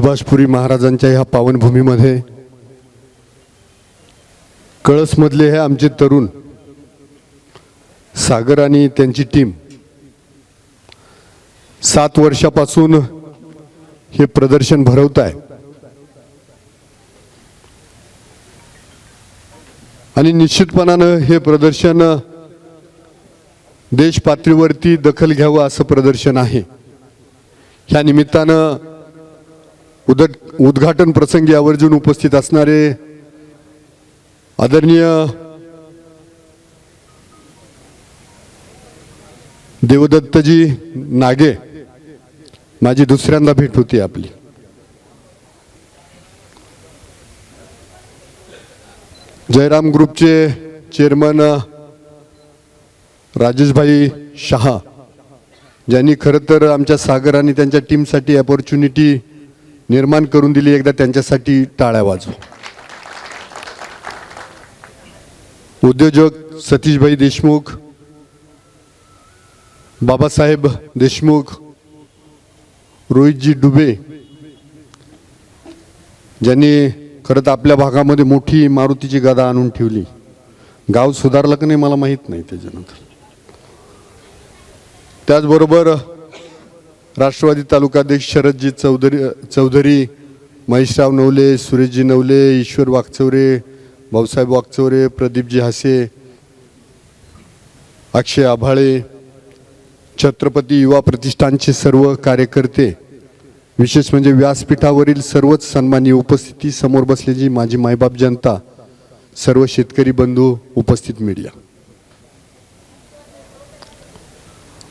सुभाषपुरी महाराजांच्या ह्या पावनभूमीमध्ये. कळसमधले हे आमचे तरुण सागर आणि त्यांची टीम सात वर्षापासून हे प्रदर्शन भरवत आहे. आणि निश्चितपणानं हे प्रदर्शन देश पातळीवरती दखल घ्यावं असं प्रदर्शन आहे. ह्या निमित्तानं उद उद्घाटन प्रसंगी आवर्जून उपस्थित असणारे आदरणीय देवदत्तजी नागे माझी दुसऱ्यांदा भेट होती आपली. जयराम ग्रुपचे चेअरमन राजेशभाई शहा ज्यांनी खरं तर आमच्या सागर आणि त्यांच्या टीमसाठी अपॉर्च्युनिटी निर्माण करून दिली एकदा त्यांच्यासाठी टाळ्या वाजव. उद्योजक सतीशभाई देशमुख बाबासाहेब देशमुख रोहितजी डुबे ज्यांनी खरं तर आपल्या भागामध्ये मोठी मारुतीची गदा आणून ठेवली. गाव सुधारलं का नाही मला माहीत नाही त्याच्यानंतर. त्याचबरोबर राष्ट्रवादी तालुकाध्यक्ष शरदजी चौधरी चौधरी महेशराव नवले सुरेशजी नवले ईश्वर वागचौरे भाऊसाहेब वागचौरे प्रदीपजी हासे अक्षय आभाळे छत्रपती युवा प्रतिष्ठानचे सर्व कार्यकर्ते विशेष म्हणजे व्यासपीठावरील सर्वच सन्माननीय उपस्थिती समोर बसलेली माझी मायबाप जनता सर्व शेतकरी बंधू उपस्थित मीडिया.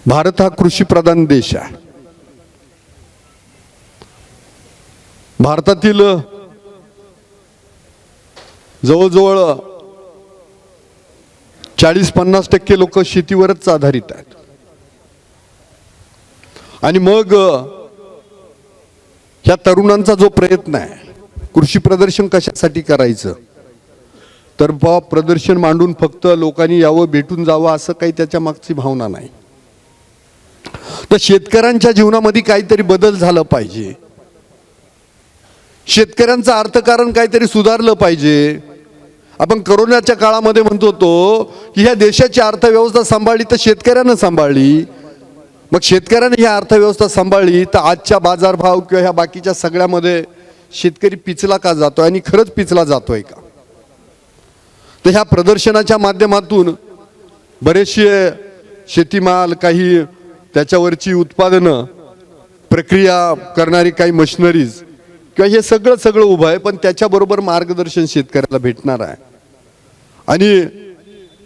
भारत हा कृषी प्रधान देश आहे. भारतातील जवळजवळ चाळीस पन्नास टक्के लोक शेतीवरच आधारित आहेत. आणि मग ह्या तरुणांचा जो प्रयत्न आहे कृषी प्रदर्शन कशासाठी करायचं? तर बा प्रदर्शन मांडून फक्त लोकांनी यावं भेटून जावं असं काही त्याच्या मागची भावना नाही. तर शेतकऱ्यांच्या जीवनामध्ये काहीतरी बदल झाला पाहिजे. शेतकऱ्यांचं अर्थकारण काहीतरी सुधारलं पाहिजे. आपण करोनाच्या काळामध्ये म्हणतो होतो की ह्या देशाची अर्थव्यवस्था सांभाळली तर शेतकऱ्यानं सांभाळली. मग शेतकऱ्याने ही अर्थव्यवस्था सांभाळली तर आजच्या बाजारभाव किंवा ह्या बाकीच्या सगळ्यामध्ये शेतकरी पिचला का जातोय आणि खरंच पिचला जातोय का? तर ह्या प्रदर्शनाच्या माध्यमातून बरेचसे शेतीमाल काही त्याच्यावरची उत्पादनं प्रक्रिया करणारी काही मशिनरीज किंवा हे सगळं सगळं उभं आहे पण त्याच्याबरोबर मार्गदर्शन शेतकऱ्याला भेटणार आहे. आणि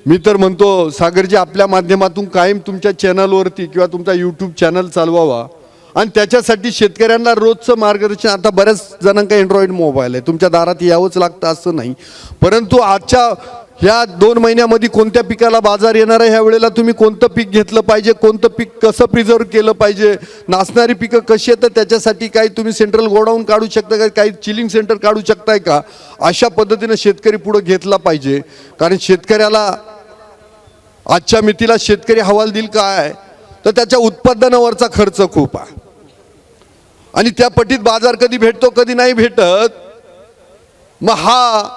मी तर म्हणतो सागरजी आपल्या माध्यमातून कायम तुमच्या चॅनलवरती किंवा तुमचा यूट्यूब चॅनल चालवावा. आणि त्याच्यासाठी शेतकऱ्यांना रोजचं मार्गदर्शन आता बऱ्याच जणांका अँड्रॉइड मोबाईल आहे. तुमच्या दारात यावंच लागतं असं नाही. परंतु आजच्या ह्या दोन महिन्यामध्ये कोणत्या पिकाला बाजार येणार आहे? ह्या वेळेला तुम्ही कोणतं पीक घेतलं पाहिजे? कोणतं पीक कसं प्रिझर्व केलं पाहिजे? नाचणारी पिकं कशी आहेत? तर त्याच्यासाठी काही तुम्ही सेंट्रल गोडाऊन काढू शकता का? काही चिलिंग सेंटर काढू शकताय का? अशा पद्धतीनं शेतकरी पुढं घेतला पाहिजे. कारण शेतकऱ्याला आजच्या मितीला शेतकरी हवाल देईल काय? तर त्याच्या उत्पादनावरचा खर्च खूप आहे. आणि त्या पटीत बाजार कधी भेटतो कधी नाही भेटत? मग हा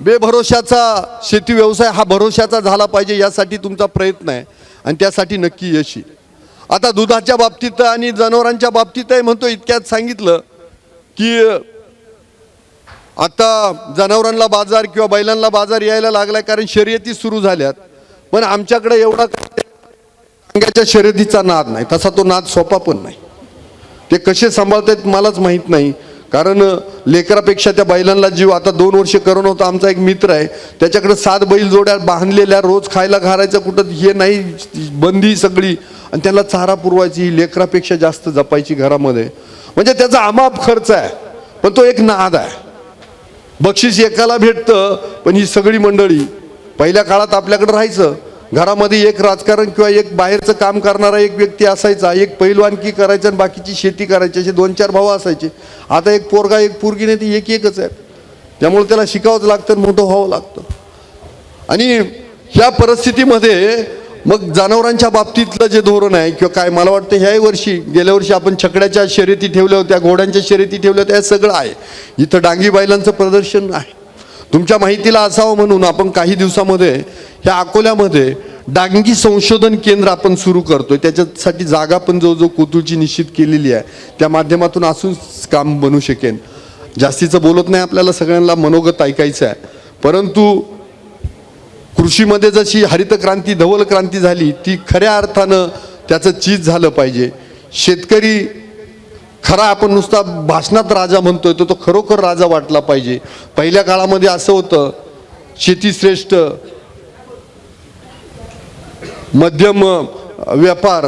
बेभरोशाचा शेती व्यवसाय हा भरोशाचा झाला पाहिजे यासाठी तुमचा प्रयत्न आहे आणि त्यासाठी नक्की यश येईल. आता दुधाच्या बाबतीत आणि जनावरांच्या बाबतीतही म्हणतो इतक्यात सांगितलं की आता जनावरांना बाजार किंवा बैलांना बाजार यायला लागलाय कारण शर्यती सुरू झाल्यात. पण आमच्याकडे एवढा अंगाच्या शर्यतीचा नाद नाही. तसा तो नाद सोपा पण नाही. ते कसे सांभाळतात मलाच माहीत नाही. कारण लेकरापेक्षा त्या बैलांना जीव. आता दोन वर्ष करोना होता आमचा एक मित्र आहे त्याच्याकडे सात बैल जोड्या बांधलेल्या रोज खायला घालायचं कुठं हे नाही बंदी सगळी. आणि त्याला चारा पुरवायची लेकरापेक्षा जास्त जपायची घरामध्ये. म्हणजे त्याचा अमाप खर्च आहे पण तो एक नाद आहे. बक्षीस एकाला भेटतं पण ही सगळी मंडळी पहिल्या काळात आपल्याकडे राहायचं. घरामध्ये एक राजकारण किंवा एक बाहेरचं काम करणारा एक व्यक्ती असायचा एक पैलवानकी करायचं आणि बाकीची शेती करायची असे दोन चार भाऊ असायचे. आता एक पोरगा एक पोरगी नाही ती एक एकच आहे त्यामुळे त्याला शिकावंच लागतं आणि मोठं व्हावं लागतं. आणि ह्या परिस्थितीमध्ये मग जनावरांच्या बाबतीतलं जे धोरण आहे किंवा काय मला वाटतं ह्याही वर्षी गेल्या वर्षी आपण छकड्याच्या शर्यती ठेवल्या होत्या घोड्यांच्या शर्यती ठेवल्या होत्या हे सगळं आहे. इथं डांगी बैलांचं प्रदर्शन आहे. तुमच्या माहितीला असावं म्हणून आपण काही दिवसामध्ये ह्या अकोल्यामध्ये डांगी संशोधन केंद्र आपण सुरू करतोय. त्याच्यासाठी जागा पण जो जो कोतुळची निश्चित केलेली आहे. त्या माध्यमातून असूच काम बनू शकेन. जास्तीचं बोलत नाही आपल्याला सगळ्यांना मनोगत ऐकायचं आहे. परंतु कृषीमध्ये जशी हरित क्रांती धवल क्रांती झाली ती खऱ्या अर्थानं त्याचं चीज झालं पाहिजे. शेतकरी खरा आपण नुसता भाषणात राजा म्हणतोय तो तो खरोखर राजा वाटला पाहिजे. पहिल्या काळामध्ये असं होतं शेती श्रेष्ठ मध्यम व्यापार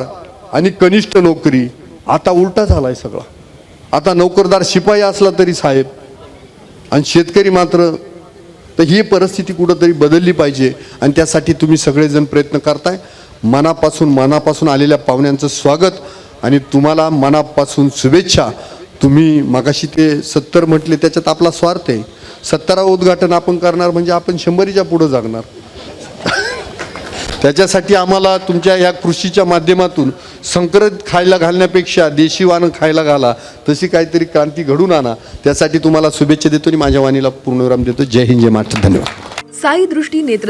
आणि कनिष्ठ नोकरी. आता उलटा झालाय सगळा. आता नोकरदार शिपाई असला तरी साहेब आणि शेतकरी मात्र तर ही परिस्थिती कुठंतरी बदलली पाहिजे. आणि त्यासाठी तुम्ही सगळेजण प्रयत्न करताय. मनापासून मनापासून आलेल्या पाहुण्यांचं स्वागत. आणि तुम्हाला मनापासून शुभेच्छा. तुम्ही मगाशी ते सत्तर म्हटले त्याच्यात आपला स्वार्थ आहे. सत्तरावं उद्घाटन आपण करणार म्हणजे आपण शंभरीच्या पुढं जागणार. त्याच्यासाठी आम्हाला तुमच्या या कृषीच्या माध्यमातून संकरित खायला घालण्यापेक्षा देशी वानं खायला घाला तशी काहीतरी क्रांती घडून आणा. त्यासाठी तुम्हाला शुभेच्छा देतो आणि माझ्या वाणीला पूर्णविराम देतो. जय हिंद जय महाराष्ट्र. धन्यवाद. साई दृष्टी नेत्र